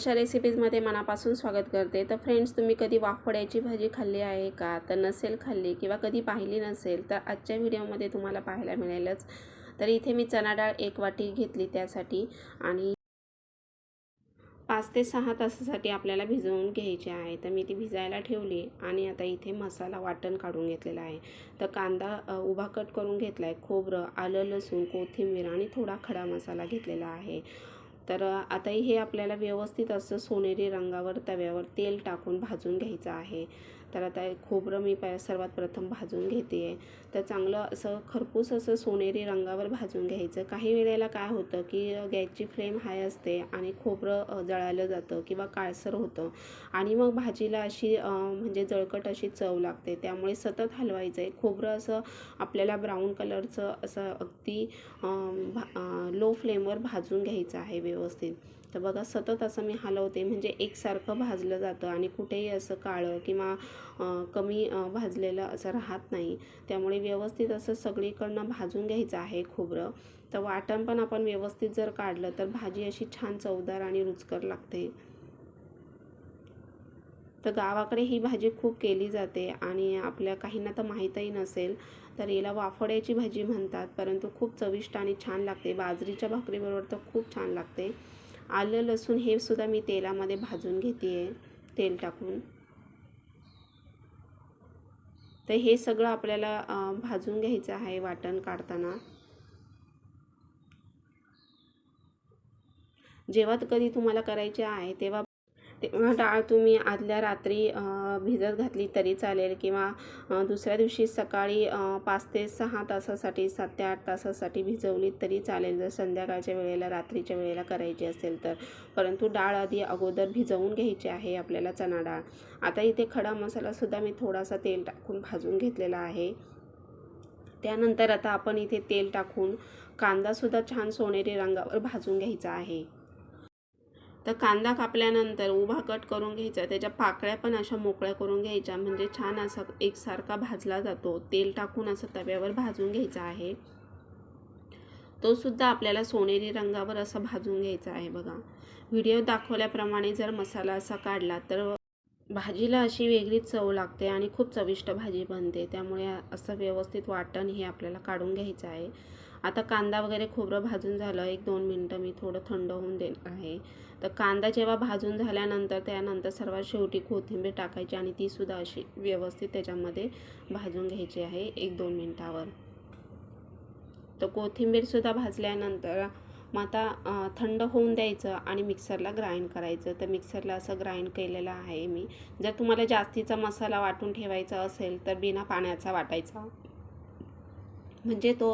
अशा रेसिपीजमध्ये मनापासून स्वागत करते. तर फ्रेंड्स तुम्ही कधी वाफड्याची भाजी खाल्ली आहे का? तर नसेल खाल्ली किंवा कधी पाहिली नसेल तर आजच्या व्हिडिओमध्ये तुम्हाला पाहायला मिळेलच. तर इथे मी चणा डाळ एक वाटी घेतली त्यासाठी आणि पाच ते सहा तासासाठी आपल्याला भिजवून घ्यायची आहे. तर मी ती भिजायला ठेवली आणि आता इथे मसाला वाटण काढून घेतलेला आहे. तर कांदा उभा कट करून घेतला आहे खोबरं आलं लसूण कोथिंबीर आणि थोडा खडा मसाला घेतलेला आहे. तर आता हे आपल्याला व्यवस्थित असं सोनेरी रंगावर तव्यावर तेल टाकून भाजून घ्यायचं आहे. तर आता हे खोबरं मी प सर्वात प्रथम भाजून घेते आहे तर चांगलं असं खरपूस असं सोनेरी रंगावर भाजून घ्यायचं. काही वेळेला काय होतं की गॅसची फ्लेम हाय असते आणि खोबरं जळायलं जातं किंवा काळसर होतं. आणि मग भाजीला अशी म्हणजे जळकट अशी चव लागते. त्यामुळे सतत हलवायचं आहे खोबरं असं आपल्याला ब्राऊन कलरचं असं अगदी लो फ्लेमवर भाजून घ्यायचं आहे व्यवस्थित. तर बघा सतत असं मी हलवते. म्हणजे एकसारखं भाजलं जातं आणि कुठेही असं काळं किंवा कमी भाजलेलं असं राहत नाही. त्यामुळे व्यवस्थित असं सगळीकडनं भाजून घ्यायचं आहे खोबरं. तर वाटण पण आपण व्यवस्थित जर काढलं तर भाजी अशी छान चवदार आणि रुचकर लागते. तर गावाकडे ही भाजी खूप केली जाते आणि आपल्या काहींना तर माहीतही नसेल. तर याला वाफड्याची भाजी म्हणतात. परंतु खूप चविष्ट आणि छान लागते. बाजरीच्या भाकरीबरोबर तर खूप छान लागते. आलं लसूण हे सुद्धा मी तेलामध्ये भाजून घेते आहे तेल टाकून. तर हे सगळं आपल्याला भाजून घ्यायचं आहे वाटण काढताना. जेव्हा कधी तुम्हाला करायचे आहे तेव्हा तेव्हा डाळ तुम्ही आदल्या रात्री भिजत घातली तरी चालेल किंवा दुसऱ्या दिवशी सकाळी पाच ते सहा तासासाठी सात ते आठ तासासाठी भिजवली तरी चालेल. जर संध्याकाळच्या वेळेला रात्रीच्या वेळेला करायची असेल तर. परंतु डाळ आधी अगोदर भिजवून घ्यायची आहे आपल्याला चणा डाळ. आता इथे खडा मसालासुद्धा मी थोडासा तेल टाकून भाजून घेतलेला आहे. त्यानंतर आता आपण इथे तेल टाकून कांदासुद्धा छान सोनेरी रंगावर भाजून घ्यायचा आहे. तर कांदा कापल्यानंतर उभा कट करून घ्यायचा. त्याच्या पाकळ्या पण अशा मोकळ्या करून घ्यायच्या. म्हणजे छान असा एकसारखा भाजला जातो. तेल टाकून असं तव्यावर भाजून घ्यायचा आहे. तो सुद्धा आपल्याला सोनेरी रंगावर असा भाजून घ्यायचा आहे बघा. व्हिडिओ दाखवल्याप्रमाणे जर मसाला असा काढला तर भाजीला अशी वेगळीच चव लागते आणि खूप चविष्ट भाजी बनते. त्यामुळे असं व्यवस्थित वाटण हे आपल्याला काढून घ्यायचं आहे. आता कांदा वगैरे खोबरं भाजून झालं एक दोन मिनटं मी थोडं थंड होऊन देणार आहे. तर कांदा जेव्हा भाजून झाल्यानंतर त्यानंतर सर्वात शेवटी कोथिंबीर टाकायची आणि तीसुद्धा अशी व्यवस्थित त्याच्यामध्ये भाजून घ्यायची आहे एक दोन मिनटावर. तर कोथिंबीरसुद्धा भाजल्यानंतर मग आता थंड होऊन द्यायचं आणि मिक्सरला ग्राइंड करायचं. तर मिक्सरला असं ग्राइंड केलेलं आहे मी. जर तुम्हाला जास्तीचा मसाला वाटून ठेवायचा असेल तर बिना पाण्याचा वाटायचा. म्हणजे तो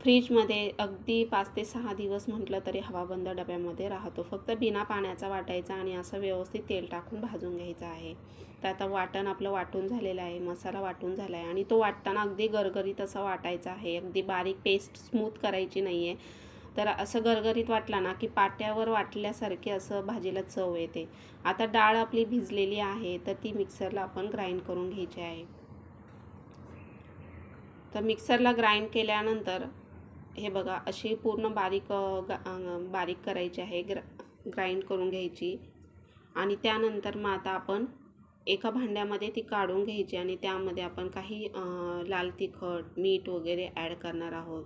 फ्रीजमध्ये अगदी पाच ते सहा दिवस म्हटलं तरी हवाबंद डब्यामध्ये राहतो. फक्त बिना पाण्याचा वाटायचा आणि असं व्यवस्थित तेल टाकून भाजून घ्यायचं आहे. तर आता वाटण आपलं वाटून झालेलं आहे मसाला वाटून झाला आहे आणि तो वाटताना अगदी गरगरीत असं वाटायचा आहे. अगदी बारीक पेस्ट स्मूथ करायची नाही आहे तर असं गरगरीत वाटला ना की पाट्यावर वाटल्यासारखे असं भाजीला चव येते. आता डाळ आपली भिजलेली आहे तर ती मिक्सरला आपण ग्राइंड करून घ्यायची आहे. तर मिक्सरला ग्राइंड केल्यानंतर हे बघा अशी पूर्ण बारीक बारीक करायची आहे ग्र ग्राइंड करून घ्यायची. आणि त्यानंतर मग आता आपण एका भांड्यामध्ये ती काढून घ्यायची आणि त्यामध्ये आपण काही लाल तिखट मीठ वगैरे ॲड करणार आहोत.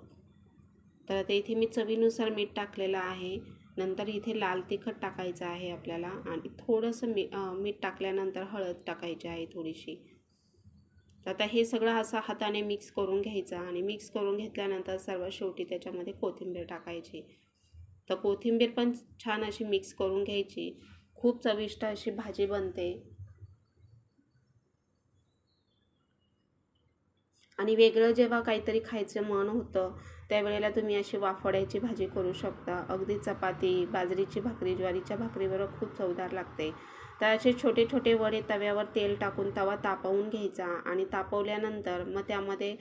तर आता इथे मी चवीनुसार मीठ टाकलेलं आहे. नंतर इथे लाल तिखट टाकायचं आहे आपल्याला आणि थोडंसं मी मीठ टाकल्यानंतर हळद टाकायची आहे थोडीशी. तर आता हे सगळं असं हाताने मिक्स करून घ्यायचं आणि मिक्स करून घेतल्यानंतर सर्वात शेवटी त्याच्यामध्ये कोथिंबीर टाकायची. तर कोथिंबीर पण छान अशी मिक्स करून घ्यायची. खूप चविष्ट अशी भाजी बनते. आणि वेगळं जेव्हा काहीतरी खायचं मन होतं त्यावेळेला तुम्ही अशी वाफड्याची भाजी करू शकता. अगदी चपाती बाजरीची भाकरी ज्वारीच्या भाकरीबरोबर खूप चवदार लागते. तर असे छोटे छोटे वडे तव्यावर तेल टाकून तवा तापवून घ्यायचा आणि तापवल्यानंतर मग त्यामध्ये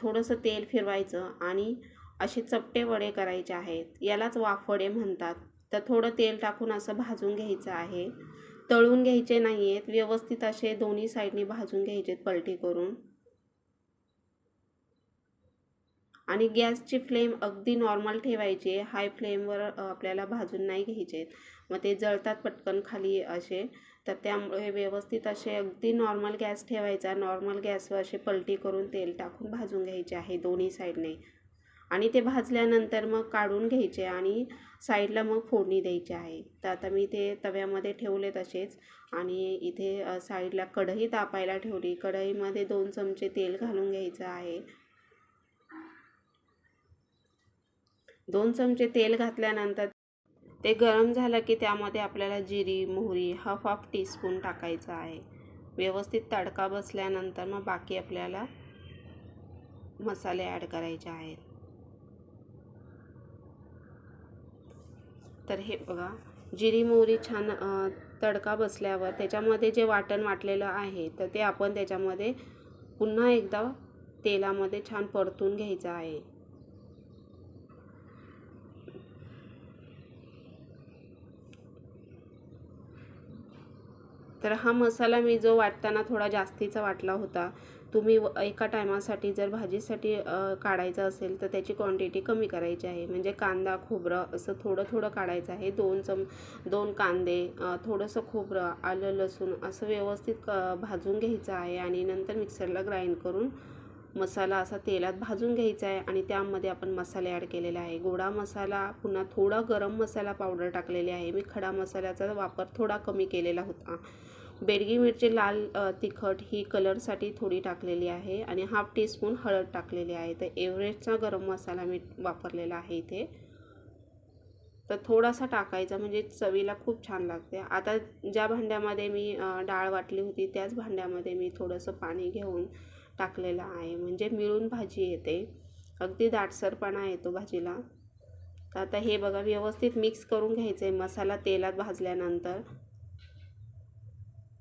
थोडंसं तेल फिरवायचं आणि असे चपटे वडे करायचे आहेत. यालाच वाफवडे म्हणतात. तर थोडं तेल टाकून असं भाजून घ्यायचं आहे. तळून घ्यायचे नाही आहेत व्यवस्थित असे दोन्ही साईडनी भाजून घ्यायचे पलटी करून. आणि गॅसची फ्लेम अगदी नॉर्मल ठेवायची. हाय फ्लेमवर आपल्याला भाजून नाही घ्यायचे आहेत मग ते जळतात पटकन खाली असे. तर त्यामुळे व्यवस्थित असे अगदी नॉर्मल गॅस ठेवायचा. नॉर्मल गॅसवर असे पलटी करून तेल टाकून भाजून घ्यायचे आहे दोन्ही साईडने आणि ते भाजल्यानंतर मग काढून घ्यायचे आणि साईडला मग फोडणी द्यायची आहे. तर आता मी ते तव्यामध्ये ठेवले तसेच. आणि इथे साईडला कढई तापायला ठेवली. कढईमध्ये दोन चमचे तेल घालून घ्यायचं आहे. दोन चमचे तेल घातल्यानंतर ते गरम झालं की त्यामध्ये आपल्याला जिरी मोहरी हाफ हाफ टीस्पून टाकायचं आहे. व्यवस्थित तडका बसल्यानंतर मग बाकी आपल्याला मसाले ॲड करायचे आहेत. तर हे बघा जिरी मोहरी छान तडका बसल्यावर त्याच्यामध्ये जे वाटण वाटलेलं आहे तर ते आपण त्याच्यामध्ये पुन्हा एकदा तेलामध्ये छान परतून घ्यायचं आहे. तर हा मसाला मी जो वाटताना थोडा जास्तीचा वाटला होता तुम्ही व- एका टायमासाठी जर भाजीसाठी काढायचा असेल तर त्याची क्वांटिटी कमी करायची आहे. म्हणजे कांदा खोबरं असं थोडं थोडं काढायचं आहे. दोन चम दोन कांदे थोडंसं खोबरं आलं लसूण असं व्यवस्थित क भाजून घ्यायचं आहे आणि नंतर मिक्सरला ग्राइंड करून मसाला असा तेलात भाजून घ्यायचा आहे आणि त्यामध्ये आपण मसाले ॲड केलेले आहे. गोडा मसाला पुन्हा थोडा गरम मसाला पावडर टाकलेली आहे. मी खडा मसाल्याचा वापर थोडा कमी केलेला होता. बेडगी मिरची लाल तिखट ही कलरसाठी थोडी टाकलेली आहे आणि हाफ टीस्पून हळद टाकलेली आहे. तर एव्हरेस्टचा गरम मसाला मी वापरलेला आहे इथे. तर थोडासा टाकायचा म्हणजे चवीला खूप छान लागते. आता ज्या भांड्यामध्ये मी डाळ वाटली होती त्याच भांड्यामध्ये मी थोडंसं पाणी घेऊन टाकलेलं आहे. म्हणजे मिळून भाजी येते. अगदी दाटसरपणा येतो भाजीला. तर आता हे बघा व्यवस्थित मिक्स करून घ्यायचं आहे मसाला तेलात भाजल्यानंतर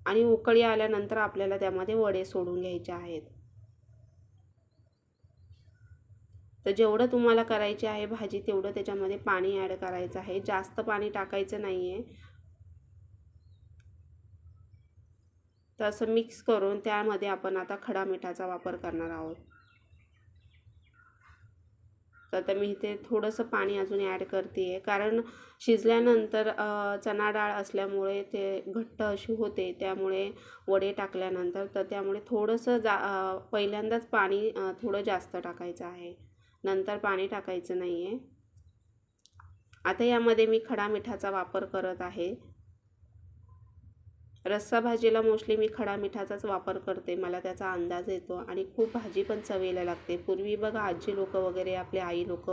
आणि उकळी आल्यानंतर आपल्याला त्यामध्ये वडे सोडून घ्यायचे आहेत. तर जेवढं तुम्हाला करायची आहे भाजी तेवढं त्याच्यामध्ये पाणी ॲड करायचं आहे. जास्त पाणी टाकायचं नाही आहे तर असं मिक्स करून त्यामध्ये आपण आता खडा मिठाचा वापर करणार आहोत. तर आता मी इथे थोडंसं पाणी अजून ॲड करते आहे कारण शिजल्यानंतर चणा डाळ असल्यामुळे ते घट्ट अशी होते. त्यामुळे वडे टाकल्यानंतर तर त्यामुळे थोडंसं जा पहिल्यांदाच पाणी थोडं जास्त टाकायचं आहे. नंतर पाणी टाकायचं नाही आहे. आता यामध्ये मी खडा मिठाचा वापर करत आहे. रस्सा भाजीला मोस्टली मी खडा मिठाचाच वापर करते. मला त्याचा अंदाज येतो आणि खूप भाजी पण चवीला लागते. पूर्वी बघा आजी लोक वगैरे आपले आई लोक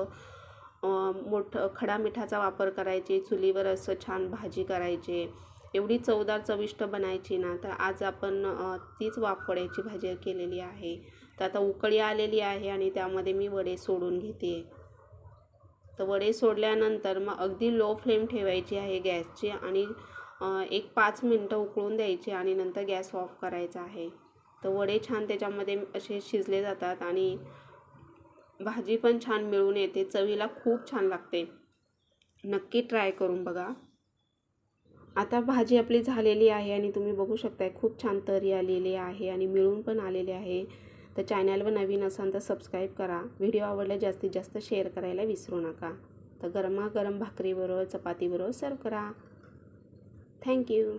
मोठं खडा मिठाचा वापर करायचे चुलीवर असं छान भाजी करायचे. एवढी चवदार चविष्ट बनायची ना तर आज आपण तीच वाफवड्याची भाजी केलेली आहे. तर आता उकळी आलेली आहे आणि त्यामध्ये मी वडे सोडून घेते. तर वडे सोडल्यानंतर मग अगदी लो फ्लेम ठेवायची आहे गॅसची आणि एक पाच मिनटं उकळून द्यायची आणि नंतर गॅस ऑफ करायचा आहे. तर वडे छान त्याच्यामध्ये असे शिजले जातात आणि भाजी पण छान मिळून येते. चवीला खूप छान लागते. नक्की ट्राय करून बघा. आता भाजी आपली झालेली आहे आणि तुम्ही बघू शकताय खूप छान तरी आलेली आहे आणि मिळून पण आलेली आहे. तर चॅनलवर नवीन असाल तर सबस्क्राईब करा. व्हिडिओ आवडला जास्तीत जास्त शेअर करायला विसरू नका. तर गरमागरम भाकरीबरोबर चपातीबरोबर सर्व करा. थँक्यू